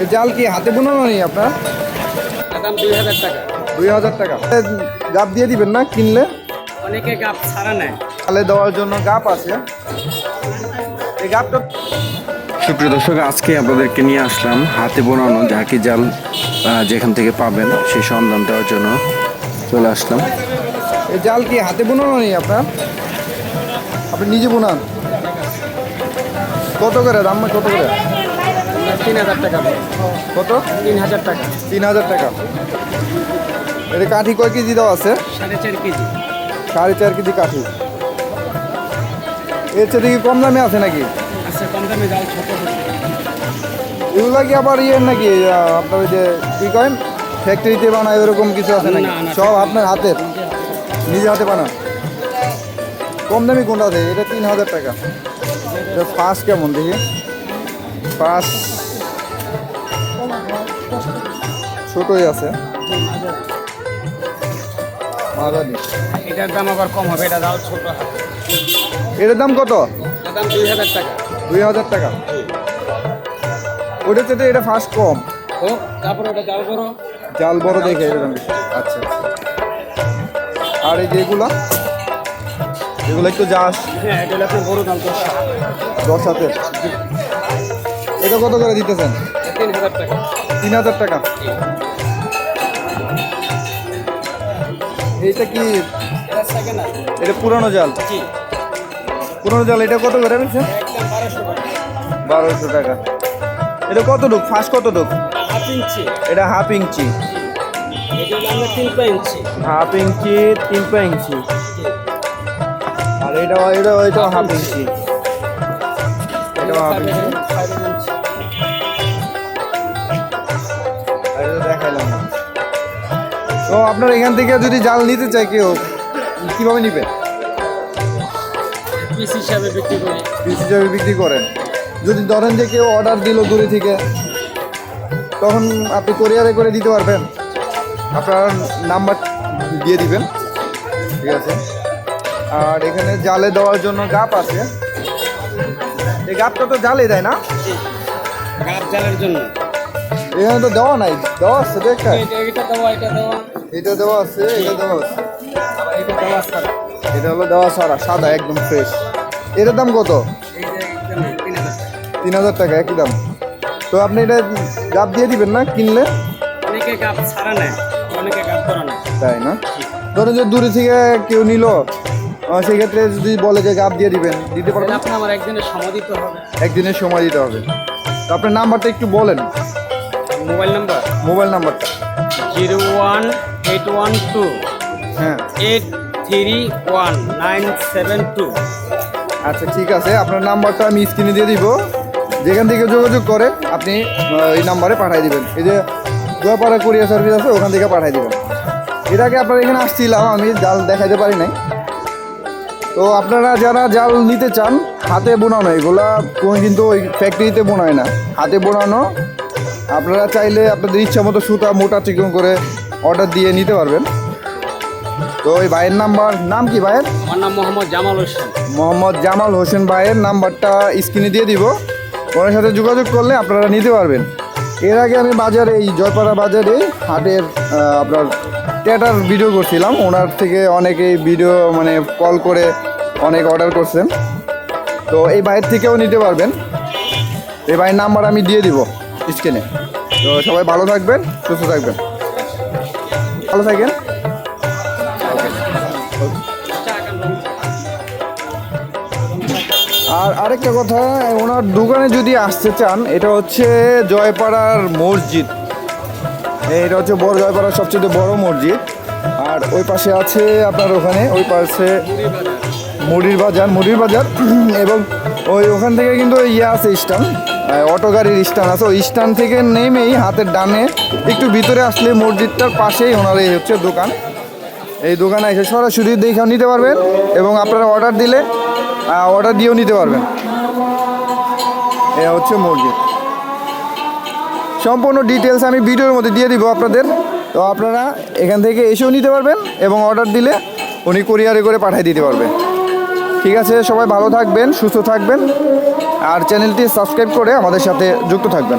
এই জাল কি হাতে বোনানো নেই আপনার? দাম দুই হাজার টাকা। দুই হাজার টাকা। গাপ দিয়ে দিবেন না কিনলে? অনেকে গাপ ছাড়া নেয়। জালে দেওয়ার জন্য গাপ আছে। এই গাপটা সুপ্রিয় দর্শক আজকে আপনাদেরকে নিয়ে আসলাম হাতে বোনানো ঝাঁকি জাল যেখান থেকে পাবেন সেই সন্ধান দেওয়ার জন্য চলে আসলাম। এই জাল কি হাতে বোনানো নেই আপনার? আপনি নিজে বোনান। কত করে? দাম কত করে? তিন হাজার টাকা কত? তিন হাজার টাকা। তিন হাজার টাকা। এটা কাঠি কয় কেজি দেওয়া আছে? সাড়ে চার কেজি। সাড়ে চার কেজি কাঠি। এর চেয়ে কি কম দামে আছে নাকি? আচ্ছা। এগুলা কি আবার ইয়ের নাকি আপনার ওই যে কি করেন ফ্যাক্টরিতে বানায় এরকম কিছু আছে নাকি? সব আপনার হাতের নিজে হাতে বানান? কম দামি কোনটা আছে? এটা তিন হাজার টাকা। এটা ফার্স্ট কেমন দেখি? ফার্স্ট ছোটই আছে। এটার দাম আবার কম হবে এটা জাল ছোট এটার দাম কত? দাম দুই হাজার টাকা। দুই হাজার টাকা। চেয়ে এটা ফার্স্ট কম। ও তারপরে ওটা জাল করো জাল বড় দেখে এটার দাম আচ্ছা আচ্ছা। আর এই যে এগুলা একটু যাস হ্যাঁ এটা আপনার বড় দশ দশ হাতের এটা কত করে দিতেছেন? তিন হাজার টাকা। তিন হাজার টাকা এইটা কি? এটা এটা পুরানো জাল। পুরানো জাল এটা কত করে নিচ্ছে বারোশো টাকা। এটা কত ডুক ফার্স্ট কত ডুক এটা হাফ ইঞ্চি। এটা হাফ ইঞ্চি তিন পা ইঞ্চি। আর এটা এটা এটা হাফ ইঞ্চি। এটাও হাফ ইঞ্চি। তো আপনার এখান থেকে যদি জাল নিতে চাই কেউ কীভাবে নিবে? পিস হিসাবে বিক্রি করি। পিস হিসাবে বিক্রি করেন। যদি ধরেন যে কেউ অর্ডার দিল দূরে থেকে তখন আপনি কোরিয়ারে করে দিতে পারবেন। আপনার নাম্বার দিয়ে দিবেন। ঠিক আছে? আর এখানে জালে দেওয়ার জন্য গাপ আছে। এই গাপটা তো জালে দেয় না? গাছ জালের জন্য। এখানে তো দেওয়া নাই দেওয়া আছে দেখা। এটা দেওয়া এটা দেওয়া। এটা দেওয়া আছে এটা দেওয়া আছে। এটা দেওয়া ছাড়া এটা হলো দেওয়া সারা সাদা একদম ফ্রেশ এটার দাম কত? তিন হাজার টাকা একই দাম। তো আপনি এটা গাপ দিয়ে দিবেন না কিনলে? অনেকে গাছ ছাড়া নেয় অনেকে গাছ করা নেয়। তাই না? ধরুন যে দূরে থেকে কেউ নিল সেক্ষেত্রে যদি বলে যে গাপ দিয়ে দিবেন দিতে পারবেন? আমার একদিনের সময় দিতে হবে। একদিনের সময় দিতে হবে। তো আপনার নাম্বারটা একটু বলেন। Mobile number? মোবাইল নাম্বারটা। Zero one eight one two. হ্যাঁ। Eight three one nine seven two. আচ্ছা ঠিক আছে। আপনার নাম্বারটা আমি স্ক্রিনে দিয়ে দিব। যেখান থেকে যোগাযোগ করে আপনি এই নাম্বারে পাঠিয়ে দিবেন। এই যে গোয়াপাড়া কুরিয়ার সার্ভিস আছে ওখান থেকে পাঠিয়ে দিবেন। এর আগে আপনার এখানে আসছিলাম আমি জাল দেখাইতে পারি নাই। তো আপনারা যারা জাল নিতে চান হাতে বোনানো এগুলা কোনো কিন্তু ওই ফ্যাক্টরিতে বোনায় না। হাতে বোনানো আপনারা চাইলে আপনাদের ইচ্ছা মতো সুতা মোটা চিকন করে অর্ডার দিয়ে নিতে পারবেন। তো ওই ভাইয়ের নাম্বার নাম কি ভাইয়ের? আমার নাম মোহাম্মদ জামাল হোসেন। মোহাম্মদ জামাল হোসেন ভাইয়ের নাম্বারটা স্ক্রিনে দিয়ে দিব। ওনার সাথে যোগাযোগ করলে আপনারা নিতে পারবেন। এর আগে আমি বাজারে এই জয়পাড়া বাজারে হাটের আপনার টেটার ভিডিও করছিলাম। ওনার থেকে অনেকেই ভিডিও মানে কল করে অনেক অর্ডার করছেন। তো এই ভাইয়ের থেকেও নিতে পারবেন। এই ভাইয়ের নাম্বার আমি দিয়ে দিব। স্ক্রিনে তো সবাই ভালো থাকবেন, সুস্থ থাকবেন। ভালো থাকেন। আর আরেকটা কথা, ওনার দোকানে যদি আসতে চান, এটা হচ্ছে জয়পাড়ার মসজিদ। এটা হচ্ছে বড়, জয়পাড়ার সবচেয়ে বড় মসজিদ। আর ওই পাশে আছে আপনার ওখানে, ওই পাশে মুড়ির বাজার। মুড়ির বাজার, এবং ওই ওখান থেকে কিন্তু ইয়ে আছে স্ট্যান্ড। অটো গাড়ির স্ট্যান্ড আছে। ওই স্ট্যান্ড থেকে নেমেই হাতের ডানে একটু ভিতরে আসলে মসজিদটার পাশেই ওনার এই হচ্ছে দোকান। এই দোকানে এসে সরাসরি দেখেও নিতে পারবেন এবং আপনারা অর্ডার দিলে অর্ডার দিয়েও নিতে পারবেন। এ হচ্ছে মসজিদ। সম্পূর্ণ ডিটেলস আমি ভিডিওর মধ্যে দিয়ে দিব আপনাদের। তো আপনারা এখান থেকে এসেও নিতে পারবেন এবং অর্ডার দিলে উনি কুরিয়ারে করে পাঠিয়ে দিতে পারবে ঠিক আছে, সবাই ভালো থাকবেন, সুস্থ থাকবেন, আর চ্যানেলটি সাবস্ক্রাইব করে আমাদের সাথে যুক্ত থাকবেন।